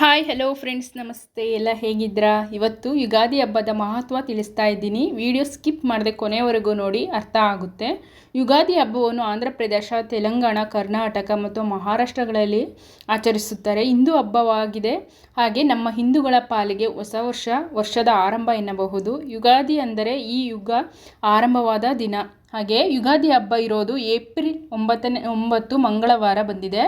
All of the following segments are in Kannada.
ಹಾಯ್ ಹಲೋ ಫ್ರೆಂಡ್ಸ್ ನಮಸ್ತೆ, ಎಲ್ಲ ಹೇಗಿದ್ದೀರಾ? ಇವತ್ತು ಯುಗಾದಿ ಹಬ್ಬದ ಮಹತ್ವ ತಿಳಿಸ್ತಾ ಇದ್ದೀನಿ. ವಿಡಿಯೋ ಸ್ಕಿಪ್ ಮಾಡದೆ ಕೊನೆವರೆಗೂ ನೋಡಿ, ಅರ್ಥ ಆಗುತ್ತೆ. ಯುಗಾದಿ ಹಬ್ಬವನ್ನು ಆಂಧ್ರ ಪ್ರದೇಶ, ತೆಲಂಗಾಣ, ಕರ್ನಾಟಕ ಮತ್ತು ಮಹಾರಾಷ್ಟ್ರಗಳಲ್ಲಿ ಆಚರಿಸುತ್ತಾರೆ. ಹಿಂದೂ ಹಬ್ಬವಾಗಿದೆ. ಹಾಗೆ ನಮ್ಮ ಹಿಂದೂಗಳ ಪಾಲಿಗೆ ಹೊಸ ವರ್ಷ, ವರ್ಷದ ಆರಂಭ ಎನ್ನಬಹುದು. ಯುಗಾದಿ ಅಂದರೆ ಈ ಯುಗ ಆರಂಭವಾದ ದಿನ. ಹಾಗೆ ಯುಗಾದಿ ಹಬ್ಬ ಇರೋದು ಏಪ್ರಿಲ್ ಒಂಬತ್ತನೇ, ಒಂಬತ್ತು ಮಂಗಳವಾರ ಬಂದಿದೆ.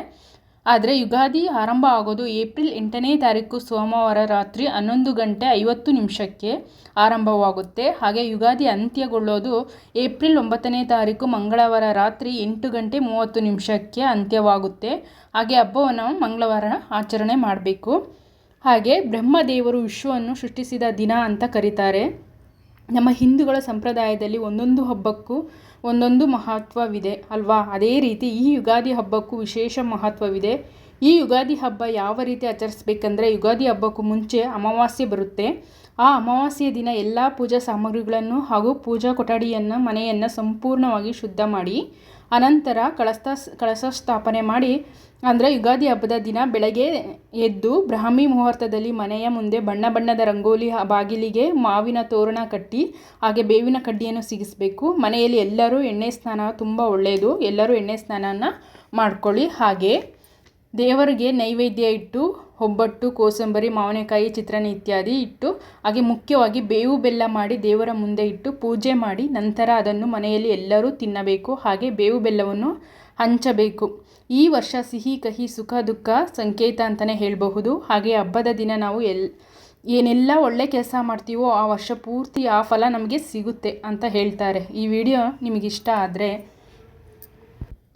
ಆದರೆ ಯುಗಾದಿ ಆರಂಭ ಆಗೋದು ಏಪ್ರಿಲ್ ಎಂಟನೇ ತಾರೀಕು ಸೋಮವಾರ ರಾತ್ರಿ ಹನ್ನೊಂದು ಗಂಟೆ ಐವತ್ತು ನಿಮಿಷಕ್ಕೆ ಆರಂಭವಾಗುತ್ತೆ. ಹಾಗೆ ಯುಗಾದಿ ಅಂತ್ಯಗೊಳ್ಳೋದು ಏಪ್ರಿಲ್ ಒಂಬತ್ತನೇ ತಾರೀಕು ಮಂಗಳವಾರ ರಾತ್ರಿ ಎಂಟು ಗಂಟೆ ಮೂವತ್ತು ನಿಮಿಷಕ್ಕೆ ಅಂತ್ಯವಾಗುತ್ತೆ. ಹಾಗೆ ಹಬ್ಬವನ್ನು ಮಂಗಳವಾರ ಆಚರಣೆ ಮಾಡಬೇಕು. ಹಾಗೆ ಬ್ರಹ್ಮದೇವರು ವಿಶ್ವವನ್ನು ಸೃಷ್ಟಿಸಿದ ದಿನ ಅಂತ ಕರೀತಾರೆ. ನಮ್ಮ ಹಿಂದೂಗಳ ಸಂಪ್ರದಾಯದಲ್ಲಿ ಒಂದೊಂದು ಹಬ್ಬಕ್ಕೂ ಒಂದೊಂದು ಮಹತ್ವವಿದೆ ಅಲ್ವಾ? ಅದೇ ರೀತಿ ಈ ಯುಗಾದಿ ಹಬ್ಬಕ್ಕೂ ವಿಶೇಷ ಮಹತ್ವವಿದೆ. ಈ ಯುಗಾದಿ ಹಬ್ಬ ಯಾವ ರೀತಿ ಆಚರಿಸ್ಬೇಕಂದ್ರೆ ಯುಗಾದಿ ಹಬ್ಬಕ್ಕೂ ಮುಂಚೆ ಅಮಾವಾಸ್ಯೆ ಬರುತ್ತೆ. ಆ ಅಮಾವಾಸ್ಯೆ ದಿನ ಎಲ್ಲ ಪೂಜಾ ಸಾಮಗ್ರಿಗಳನ್ನು ಹಾಗೂ ಪೂಜಾ ಕೊಠಡಿಯನ್ನು, ಮನೆಯನ್ನು ಸಂಪೂರ್ಣವಾಗಿ ಶುದ್ಧ ಮಾಡಿ, ಅನಂತರ ಕಳಸ ಕಳಸ ಸ್ಥಾಪನೆ ಮಾಡಿ, ಅಂದರೆ ಯುಗಾದಿ ಹಬ್ಬದ ದಿನ ಬೆಳಗ್ಗೆ ಎದ್ದು ಬ್ರಾಹ್ಮಿ ಮುಹೂರ್ತದಲ್ಲಿ ಮನೆಯ ಮುಂದೆ ಬಣ್ಣ ಬಣ್ಣದ ರಂಗೋಲಿ ಬಾಗಿಲಿಗೆ ಮಾವಿನ ತೋರಣ ಕಟ್ಟಿ, ಹಾಗೆ ಬೇವಿನ ಕಡ್ಡಿಯನ್ನು ಸಿಗಿಸಬೇಕು. ಮನೆಯಲ್ಲಿ ಎಲ್ಲರೂ ಎಣ್ಣೆ ಸ್ನಾನ ತುಂಬ ಒಳ್ಳೆಯದು ಎಲ್ಲರೂ ಎಣ್ಣೆ ಸ್ನಾನನ ಮಾಡ್ಕೊಳ್ಳಿ. ಹಾಗೆ ದೇವರಿಗೆ ನೈವೇದ್ಯ ಇಟ್ಟು, ಒಬ್ಬಟ್ಟು, ಕೋಸಂಬರಿ, ಮಾವಿನಕಾಯಿ, ಚಿತ್ರಾನ್ನ ಇತ್ಯಾದಿ ಇಟ್ಟು, ಹಾಗೆ ಮುಖ್ಯವಾಗಿ ಬೇವು ಬೆಲ್ಲ ಮಾಡಿ ದೇವರ ಮುಂದೆ ಇಟ್ಟು ಪೂಜೆ ಮಾಡಿ ನಂತರ ಅದನ್ನು ಮನೆಯಲ್ಲಿ ಎಲ್ಲರೂ ತಿನ್ನಬೇಕು. ಹಾಗೆ ಬೇವು ಬೆಲ್ಲವನ್ನು ಹಂಚಬೇಕು. ಈ ವರ್ಷ ಸಿಹಿ, ಕಹಿ, ಸುಖ, ದುಃಖ, ಸಂಕೇತ ಅಂತಲೇ ಹೇಳಬಹುದು. ಹಾಗೆ ಹಬ್ಬದ ದಿನ ನಾವು ಎಲ್, ಏನೆಲ್ಲ ಒಳ್ಳೆ ಕೆಲಸ ಮಾಡ್ತೀವೋ ಆ ವರ್ಷ ಪೂರ್ತಿ ಆ ಫಲ ನಮಗೆ ಸಿಗುತ್ತೆ ಅಂತ ಹೇಳ್ತಾರೆ. ಈ ವಿಡಿಯೋ ನಿಮಗಿಷ್ಟ ಆದರೆ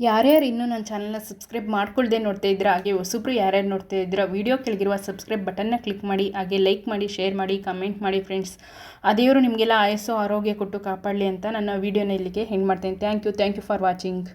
ಯಾರ್ಯಾರು ಇನ್ನೂ ನನ್ನ ಚಾನಲ್ನ ಸಬ್ಸ್ಕ್ರೈಬ್ ಮಾಡ್ಕೊಳ್ಳದೆ ನೋಡ್ತಾ ಇದ್ದೀರಾ, ಹಾಗೆ ಹೊಸಬ್ರು ಯಾರ್ಯಾರು ನೋಡ್ತಾ ಇದ್ದೀರಾ ವೀಡಿಯೋ ಕೆಳಗಿರುವ ಸಬ್ಸ್ಕ್ರೈಬ್ ಬಟನ್ನ ಕ್ಲಿಕ್ ಮಾಡಿ, ಹಾಗೆ ಲೈಕ್ ಮಾಡಿ ಶೇರ್ ಮಾಡಿ ಕಮೆಂಟ್ ಮಾಡಿ ಫ್ರೆಂಡ್ಸ್ ಆ ನಿಮಗೆಲ್ಲ ಆಯಸ್ಸು, ಆರೋಗ್ಯ ಕೊಟ್ಟು ಕಾಪಾಡಲಿ ಅಂತ ನನ್ನ ವೀಡಿಯೋನ ಇಲ್ಲಿಗೆ ಹೆಂಗೆ ಮಾಡ್ತೇನೆ. Thank you thank you for watching